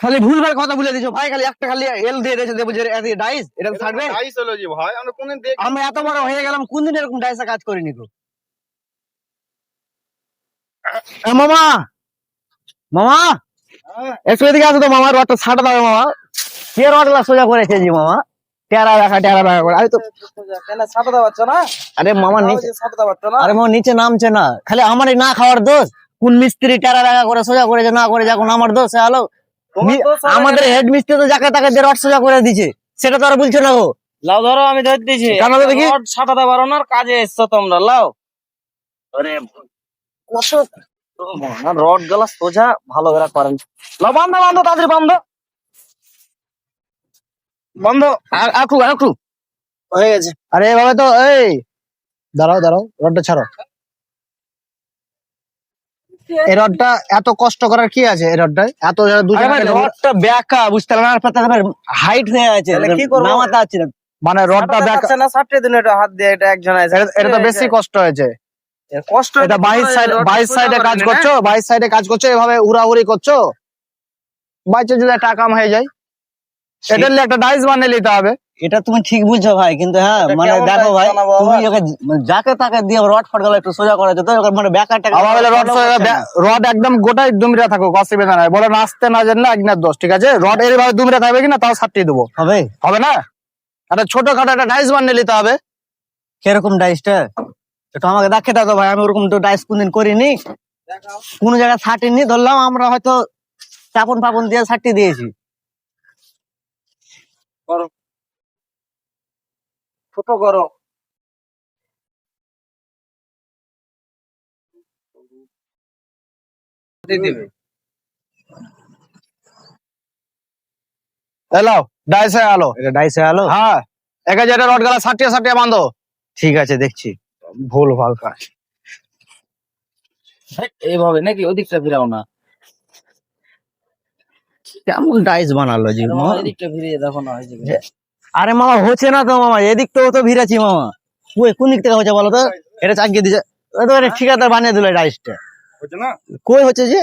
খালি ভুলভাল কথা বলে দিছো। ভাই খালি একটা খালি এল দিয়ে দিয়েছ দেবো যে এত ডাইস এটা থাকবে? ডাইস হলো জি ভাই আমরা কোনদিন দেখ আমরা এত বড় হয়ে গেলাম কোনদিন এরকম ডাইসে কাজ করিনি তো এ মামা! মামা! হ্যাঁ। একটু এদিকে আসো তো মামা রডটা ছাটা দাও মামা। কে রডগুলা সোজা করেছে জি মামা? টেরা রাখা টেরা রাখা করে। আমি তো কেন ছাটাতে পারছ না? আরে মামা নিচে ছাটাতে পারছ না? আরে মামা নিচে নামছে না। খালি আমারই না খাওয়ার দোষ। কোন মিস্ত্রি টেরা রাখা করে সোজা করেছে না করে যখন আমার দোষ দোষ হবে আমাদের হেড মিস্ত্রি তো যাকে তাকে দিয়ে রড সোজা করে দিছে সেটা তো আর বলছো না গো লাও ধরো আমি ধরে দিয়েছি কেন তো রড ছাটাতে পারো না কাজে এসছো তোমরা লাও। আরে রডগুলা সোজা ভালো করে করেন। লাও বান্ধো বান্ধো তাড়াতাড়ি বান্ধো। বন্ধ। আর- একটু একটু হয়ে গেছে। আরে বাবা তো এই। দাঁড়াও দাঁড়াও রডটা ছাড়ো। এই রডটা এত কষ্ট করার কি আছে এই রডটায়? এত যারা দুজন রডটা ব্যাকা বুঝতে পারলাম আর পাতা হাইট হয়ে আছে কি করব? নামাতে আছে না। মানে রডটা back- না সাতটে দিন এটা হাত দিয়ে এটা একজন আছে। এটা- তো বেশি কষ্ট হয়েছে। কষ্ট এটা বাইশ সাইড বাইশ সাইডে কাজ করছ? বাইশ সাইডে কাজ করছ? এভাবে উড়াউড়ি করছ? বাইচে যদি একটা কাম হয়ে যায়। এটা একটা ডাইস বানিয়ে নিতে হবে। এটা তুমি ঠিক বুঝছ ভাই কিন্তু হ্যাঁ মানে দেখো ভাই তুমি ওকে মানে যাকে তাকে দিয়ে রড ফট গেলে একটু সোজা করা যেত ওকে মানে ব্যাকারটা বলে রড রড একদম গোটাই দুমিরা থাকুক অসুবিধা নাই। বলে নাচতে না জানলে একনার দোষ ঠিক আছে? রড এইভাবে দুমিরা থাকবে কিনা তাও ছাটিয়ে দেবো। হবে? হবে না? একটা ছোটখাটো একটা ডাইস বানিয়ে নিতে হবে। কীরকম ডাইসটা একটু আমাকে দেখে দাও ভাই আমি ওরকম তো ডাইস কোনদিন করিনি। কোন জায়গায় ছাটিনি ধরলাম আমরা হয়তো চাপন ফাপন দিয়ে ছাটি দিয়েছি। ছোট করো এলো ডাইসে আলো এটা ডাইসে আলো হ্যাঁ একে যেটা রড গেলা ছাটিয়ে ছাটিয়ে বাঁধো। ঠিক আছে দেখছি। ভুল ভালো কাজ। এইভাবে নাকি ওদিকটা ফিরাও না। কেমন ডাইস বানালো জি ওদিকটা ফিরিয়ে দেখো না। আরে মামা হচ্ছে না তো মামা এদিক তো তো ভিড়াচ্ছি মামা। কই কোন দিক থেকে হচ্ছে বলো তো? এটা চাকিয়ে দিছে। তো এটা ঠিকাদার বানিয়ে দিল ডাইসটা হচ্ছে না? কই হচ্ছে যে?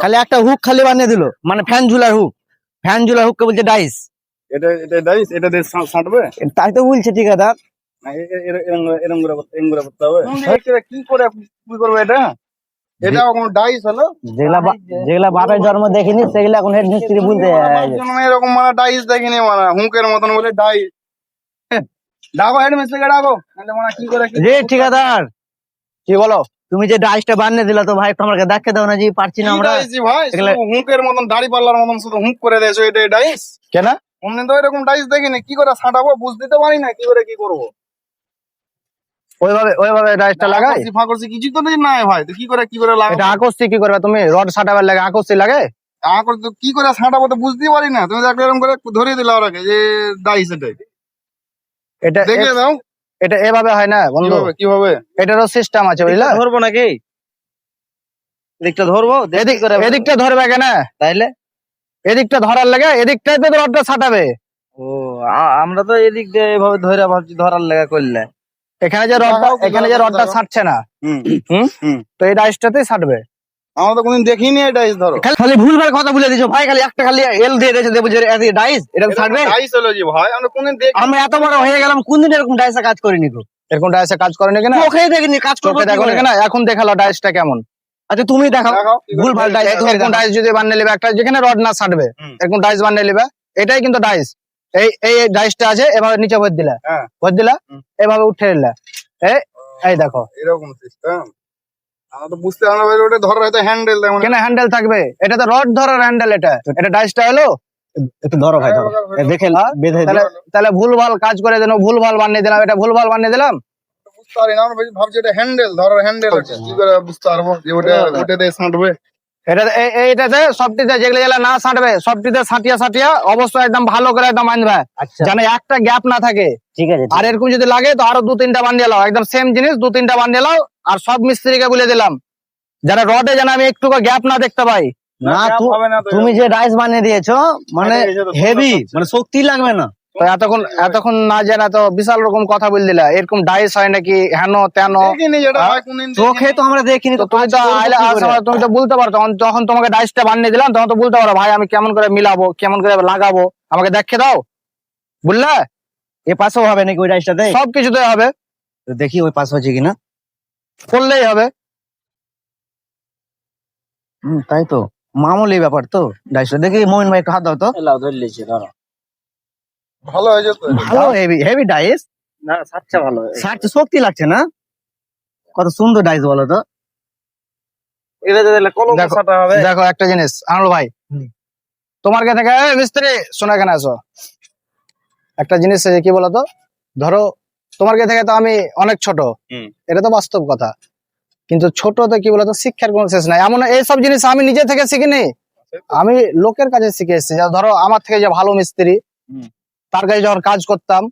খালি একটা হুক খালি বানিয়ে দিল মানে ফ্যান ঝুলার হুক ফ্যান ঝুলার হুককে বলছে ডাইস এটা এটা ডাইস এটা দিয়ে সা- ছাঁটবে তাই তো বলছে ঠিকাদার। এরম করে- করতে- এরম করে করতে হবে। কি করে কি করবে এটা? এটা কোনো ডাইস হলো? যেগুলা যেগুলা বাপের জন্ম দেখিনি সেগুলা এখন হেড মিস্ত্রি বলতে এরকম মানে ডাইস দেখিনি মানে হুঁকের মতন বলে ডাইস। ডাকো হেড মিস্ত্রিকে ডাকো। মানে কি করে রে ঠিকাদার। কি বলো? তুমি যে ডাইসটা বানিয়ে দিলা তো ভাই একটু আমাকে দেখে দাও না পারছি না আমরা। ভাই? হুঁকের মতন দাড়ি পাল্লার মতন শুধু হুঁক করে দিয়েছ এটা ডাইস? কেন? অমনি তো এরকম ডাইস দেখিনি কি করে ছাঁটাবো বুঝতে তো পারি না কি করে কি করব? ওইভাবে ওইভাবে ডাইসটা লাগাই? আকর্ষি কিছু তো নাই ভাই। তো কি করে কি করে এটা লাগাবো আকস্তি কি করবে তুমি? রড লাগে আকস্তি লাগে? তো কি করে তো বুঝতেই পারি না। তুমি দেখলে এরকম করে ধরিয়ে দিলে যে ডাইস এটা দেখে দাও। এটা এভাবে হয় না বন্ধু। কীভাবে এটারও সিস্টেম আছে বুঝলা? ধরবো নাকি? এদিকটা ধরবো এদিক এদিকটা ধরবে কেন? তাইলে? এদিকটা ধরার লাগে এদিকটাই তো রডটা ছাটাবে ও আমরা তো এদিক দিয়ে এভাবে ধরে ভাবছি ধরার লেগা করলে। এখানে যে রডটা এখানে যে রডটা ছাড়ছে না। হুম। তো এই ডাইসটাতেই ছাটবে আমরা তো কোনদিন দেখিনি এই ডাইস ধরো। খালি ভুলভাল কথা বলে দিছো। ভাই খালি একটা খালি এল দিয়ে দিয়েছ দেবো যে এত ডাইস এটা ছাড়বে? ডাইস হলো জি ভাই আমরা কোনদিন দেখ আমরা এত বড় হয়ে গেলাম কোনদিন এরকম ডাইসে কাজ করিনি তো এরকম ডাইসে কাজ করেনি কিনা? চোখেই দেখিনি কাজ করব চোখে কি দেখো? কিনা? এখন দেখাল ডাইসটা কেমন। আচ্ছা তুমি দেখাও। দেখাও কি করে? ভুল ভালো ডাইস এরকম ডাইস যদি বানিয়ে নেবে একটা যেখানে রড না ছাড়বে এরকম ডাইস বানিয়ে নেবে এটাই কিন্তু ডাইস। এই এই ডাইসটা আছে এভাবে নিচে ভর দিলা। হ্যাঁ। ভর দিলা এভাবে উঠে দিলা এই এই দেখো। এরকম সিস্টেম আমরা তো বুঝতে ভাই ওটা হয়তো হ্যান্ডেল কেন হ্যান্ডেল থাকবে? এটা তো রড ধরার হ্যান্ডেল এটা। এটা ডাইসটা হলো একটু ধরো ভাই ধরো। দেখে বেঁধে তাহলে তাহলে ভুল ভালো কাজ করে দেন ভুল ভালো বানিয়ে দিলাম এটা ভুল ভালো বানিয়ে দিলাম? বুঝতে পারি না আমরা ভাবছি- এটা হ্যান্ডেল ধরো হ্যান্ডেল আছে কি করে বুঝতে পারব যে ওটা ওটা দিয়ে ছাঁটবে এটা এই- সবটিতে যেগুলো যেগুলো না ছাঁটবে সবটিতে ছাটিয়া ছাটিয়া অবশ্যই একদম ভালো করে একদম বাঁধবে আচ্ছা। যেন একটা গ্যাপ না থাকে। ঠিক আছে আর এরকম যদি লাগে তো আরও দু তিনটা বানিয়ে লাও একদম সেম জিনিস দু তিনটা বানিয়ে লাও আর সব মিস্ত্রিকে বলে দিলাম। যারা রডে যেন আমি একটু গ্যাপ না দেখতে পাই। না তুমি যে ডাইস বানিয়ে দিয়েছ মানে হেভি মানে শক্তি লাগবে না। তো এতক্ষণ এতক্ষণ না জানা তো বিশাল রকম কথা বল দিলা। এরকম ডাইস হয় নাকি? হেন তেন। হ্যাঁ? চোখে তো আমরা দেখিনি তো তুমি তো তুমি বলতে পারো তখন যখন তোমাকে ডাইসটা বানিয়ে দিলাম তখন তো বলতে পারো ভাই আমি কেমন করে মিলাবো কেমন করে লাগাবো? আমাকে দেখে দাও। বুঝলে? এ পাশেও হবে নাকি ওই ডাইসটাতে সব কিছুতে হবে। দেখি ওই পাশে হচ্ছে কিনা। করলেই হবে। হুম, তাই তো। মামুলি ব্যাপার তো ডাইসটা দেখি মোমিন ভাই একটু হাত দাও তো। ভালো হয়েছে তো ভালো হেভি হেভি ডাইস না সাচ্চা ভালো। শার্ট শক্তি লাগছে না? কত সুন্দর ডাইস বলো তো। এটা দিলে কলম দেখো। সাটা হবে। দেখো একটা জিনিস আনলো ভাই। তোমার কে থেকে মিস্ত্রি শোনা কেন আসো। একটা জিনিস কি বলতো? ধরো তোমার কে থেকে তো আমি অনেক ছোট। এটা তো বাস্তব কথা। কিন্তু ছোট তো কি বলতো শিক্ষার কোনো শেষ নাই। এমন এইসব জিনিস আমি নিজে থেকে শিখিনি। আমি লোকের কাছে শিখে এসেছি। ধরো আমার থেকে যে ভালো মিস্ত্রি। তার কাছে যখন কাজ করতাম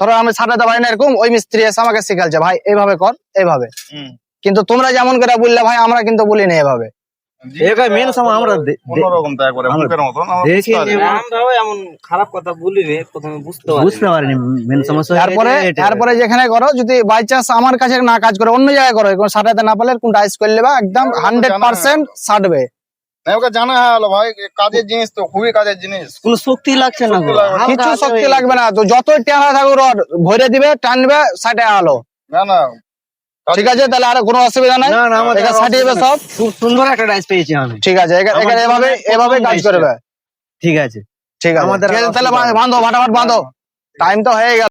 ধরো আমি সাটাতে পারি না এরকম ওই মিস্ত্রি এসে আমাকে শিখালছে ভাই এইভাবে কর এইভাবে কিন্তু তোমরা যেমন করে বললে ভাই আমরা কিন্তু মেন বলি রে এভাবে বুঝতে পারিনি। সমস্যা তারপরে যেখানে করো যদি বাই চান্স আমার কাছে না কাজ করে অন্য জায়গায় করো কোন সাটাতে না পারলে কোন ডাইস করে নেবা একদম হান্ড্রেড পার্সেন্ট সাটবে না, ওকে জানা হলো ভাই কাজের জিনিস তো খুবই কাজের জিনিস কোনো শক্তি লাগছে না লাগবে না। কিছু শক্তি লাগবে না। তো যতই টানা থাকুক রড ভরে দিবে টানবে সাটে আলো। না না। ঠিক আছে তাহলে আর কোনো অসুবিধা নাই। না না আমাদের সাটিয়ে অসুবিধা সব। খুব সুন্দর একটা ডাইস পেয়েছি আমি। ঠিক আছে এখানে এভাবে এভাবে কাজ করবে। ঠিক আছে। ঠিক আছে। আমাদের তাহলে। বাঁধো ফাটাফাট বাঁধো টাইম তো হয়ে গেল।